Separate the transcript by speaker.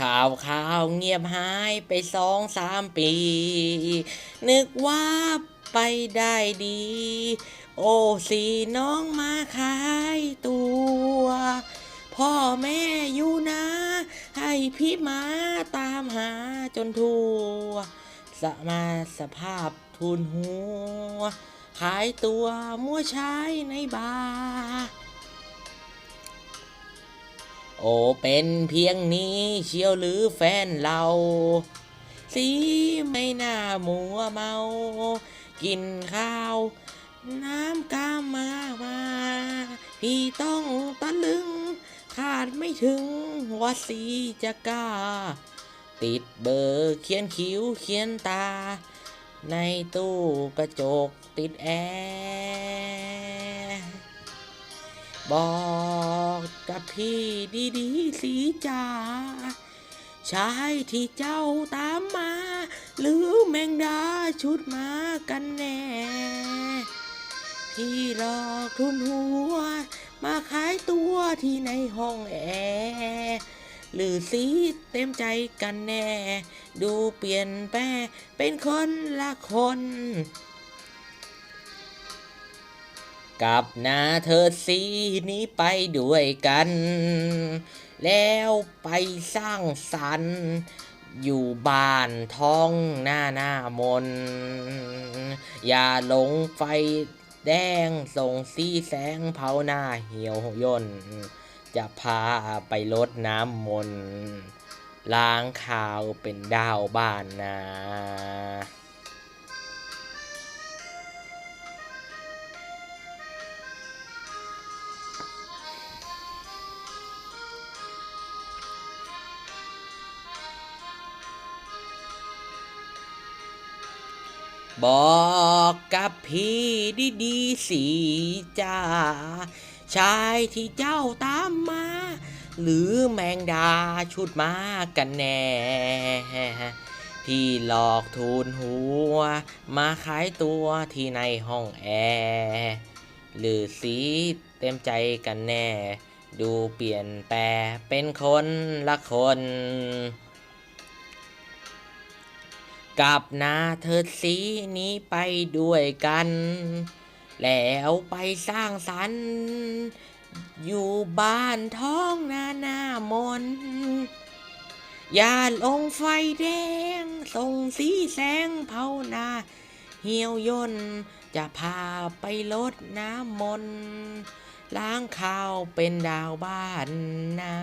Speaker 1: ข่าวข่าวเงียบหายไปสองสามปี นึกว่าไปได้ดี โอ้สีน้องมาขายตัว พ่อแม่อยู่นะ ให้พี่มาตามหาจนทั่วสมาสภาพทุนหัว ขายตัวมั่วใช้ในบาร์ โอเป็นเพียงนี้เชียวหรือแฟนเรา สีไม่น่ามัวเมา กินข้าว น้ำกามมามา พี่ต้องตะลึง ขาดไม่ถึงว่าสีจะกล้า ติดเบอร์เขียนคิ้วเขียนตา ในตู้กระจกติดแอร์ บอกกับพี่ดีๆสีจ๋าชายที่เจ้าตามมา หรือแมงดาชุดมากันแน่ พี่หลอกทุนหัว มาขายตัวที่ในห้องแอร์หรือสีเต็มใจกันแน่ ดูเปลี่ยนแปลเป็นคนละคน กับนาเธอสีนี้ไปด้วยกัน แล้วไปสร้างสรรค์อยู่บ้านท้องหน้าหน้ามน อย่าหลงไฟแดงส่งสีแสงเผาหน้าเหี่ยวย่น จะพาไปลดน้ำมนล้างข่าวเป็นดาวบ้านนา บอกกับพี่ดีๆสีจ้าชายที่เจ้าตามมา หรือแมงดาชุดมากันแน่ พี่หลอกทูลหัว มาขายตัวที่ในห้องแอร์หรือสีเต็มใจกันแน่ ดูเปลี่ยนแปลเป็นคนละคน กับนาเธอสีนี้ไปด้วยกัน แล้วไปสร้างสรรค์อยู่บ้านท้องนาหน้ามน อย่าลงไฟแดง ส่งสีแสงเผาหน้าเหี่ยวย่น จะพาไปลดน้ำมน ล้างข้าวเป็นดาวบ้านนา